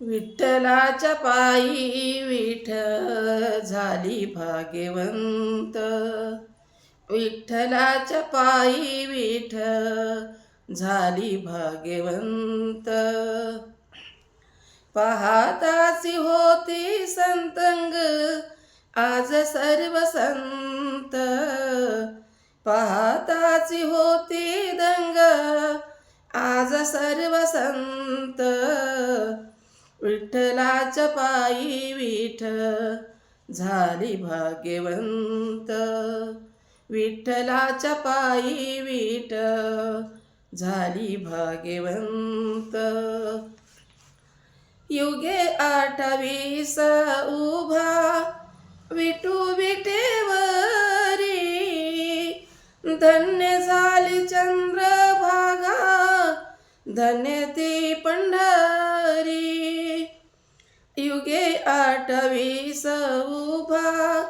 विठ्ठलाच्या पायी विठ झाली भाग्यवंत. विठ्ठलाच्या पायी विठ झाली भाग्यवंत. पाहताची होती संतंग आज सर्व संत. पाहताची होती दंग आज सर्व संत. विठ्ठलाच पायी विठ झाली भाग्यवंत. विठ्ठलाच्या पायी विठ झाली भाग्यवंत. युगे आठवीस उभा विटू विटेवरी. धन्य झाली चंद्रभागा धन्य ती पंढरी. युगे आठवीस उभा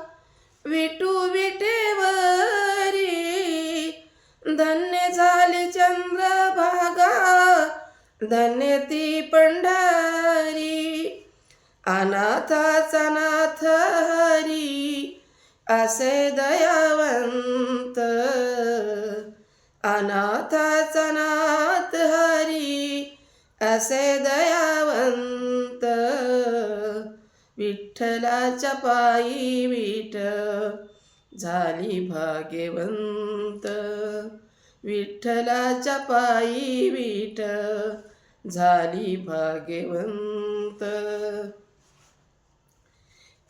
विटू विटेवरी धन्य झाली चंद्रभागा. धन्य ती पंढरी अनाथाचा नाथ हरी असे दयावंत. अनाथाचा नाथ हरी असे दयावंत. विठ्ठलाच्या पायी विठ झाली भाग्यवंत. विठ्ठलाच्या पायी विठ झाली भाग्यवंत.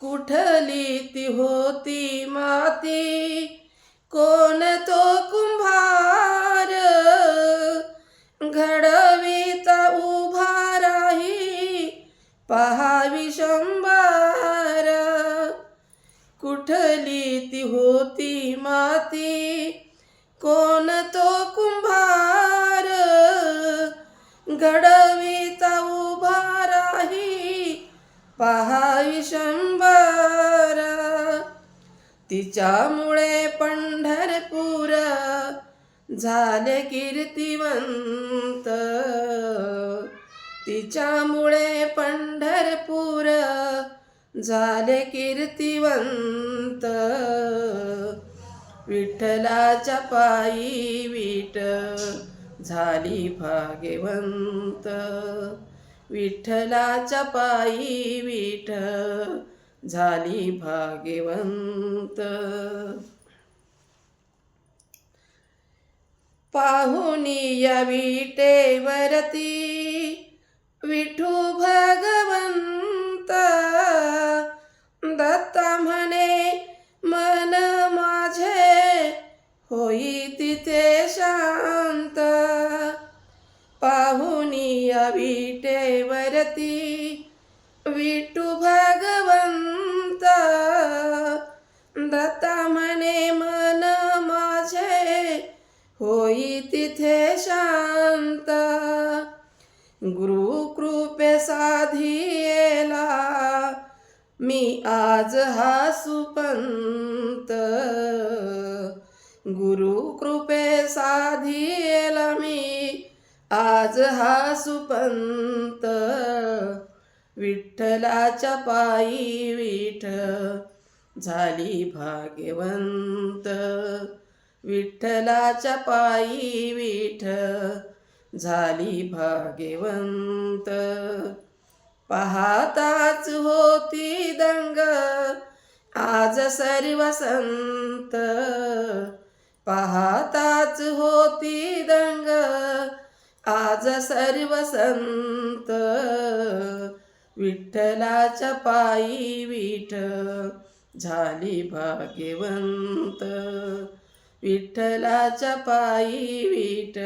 कुठली ती होती माती कोण तो कुंभार? घडवीता उभा राही पहावी शंभर कुठली ती होती माती. कोण तो कुंभार घडविता उभा राही. पहावी शंभर. तिच्यामुळे पंढरपूर झाले कीर्तिवंत. तिच्यामुळे पंढरपूर झाले कीर्तिवंत. विठ्ठलाच्या पायी विठ झाली भाग्यवंत. विठ्ठलाच्या पायी विठ झाली भाग्यवंत. पाहुनी या विटेवरती विठू भाग या विटेवरती विठू भागवंता दत्ता म्हणे मन माझे होई तिथे शांत गुरुकृपे कृपे साधियेला मी आज हा सुपंत गुरु कृपे साधियेला आज हा सुपंत विठ्ठलाच्या पायी विठ झाली भाग्यवंत. विठ्ठलाच्या पायी विठ झाली भाग्यवंत. पाहताच होती दंग आज सर्व संत. पाहताच होती दंग आज सर्व संत विठ्ठलाच्या पायी विठ झाली भाग्यवंत. विठ्ठलाच्या पायी विठ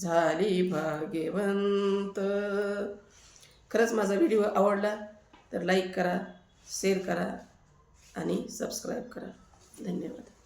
झाली भाग्यवंत. खरंच माझा व्हिडिओ आवडला तर लाईक करा शेअर करा आणि सबस्क्राईब करा. धन्यवाद.